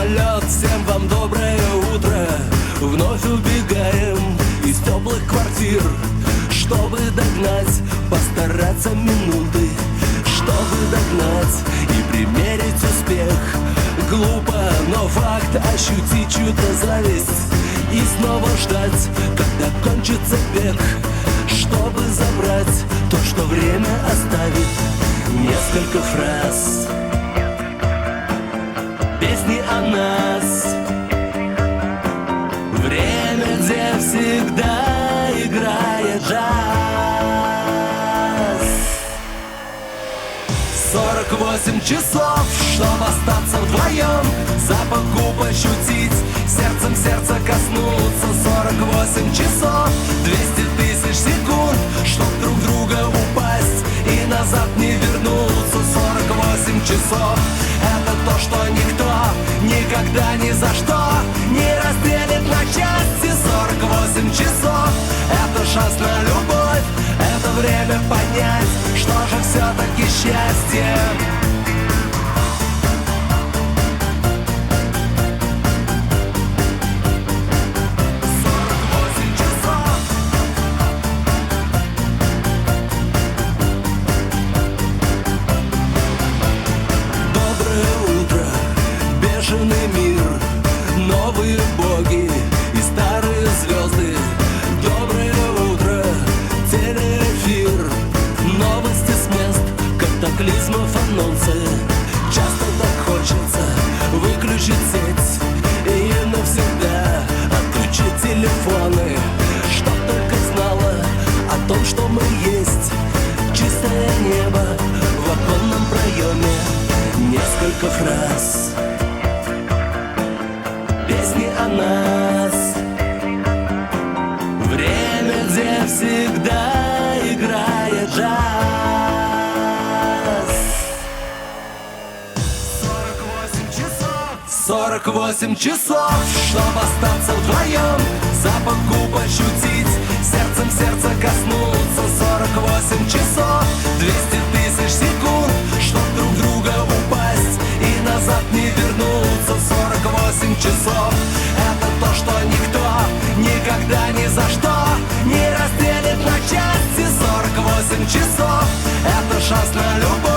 полет, всем вам доброе утро. Вновь убегаем из теплых квартир. Чтобы догнать, постараться минуты. Чтобы догнать и примерить успех. Глупо, но факт ощутить чью-то зависть. И снова ждать, когда кончится бег Чтобы забрать то, что время оставит. Несколько фраз о нас. Время, где всегда играет джаз. 48 часов, чтобы остаться вдвоем. Запах губ ощутить, сердцем сердца коснуться. 48 часов, 200 тысяч секунд Чтоб друг друга упасть и назад не вернуться. 48 часов, то, что никто никогда ни за что не разделит на части 48 часов, это шанс на любовь это время понять, что же все-таки счастье катаклизмов анонсы. Часто так хочется выключить сеть и навсегда отключить телефоны, чтоб только знала о том, что мы есть. Чистое небо в оконном проеме Несколько фраз Песни о нас 48 часов, чтобы остаться вдвоем Запах губ ощутить, сердцем сердца коснуться. 48 часов, 200 тысяч секунд Чтоб друг друга упасть и назад не вернуться. 48 часов, это то, что никто никогда ни за что не разделит на части. 48 часов, это шанс на любовь,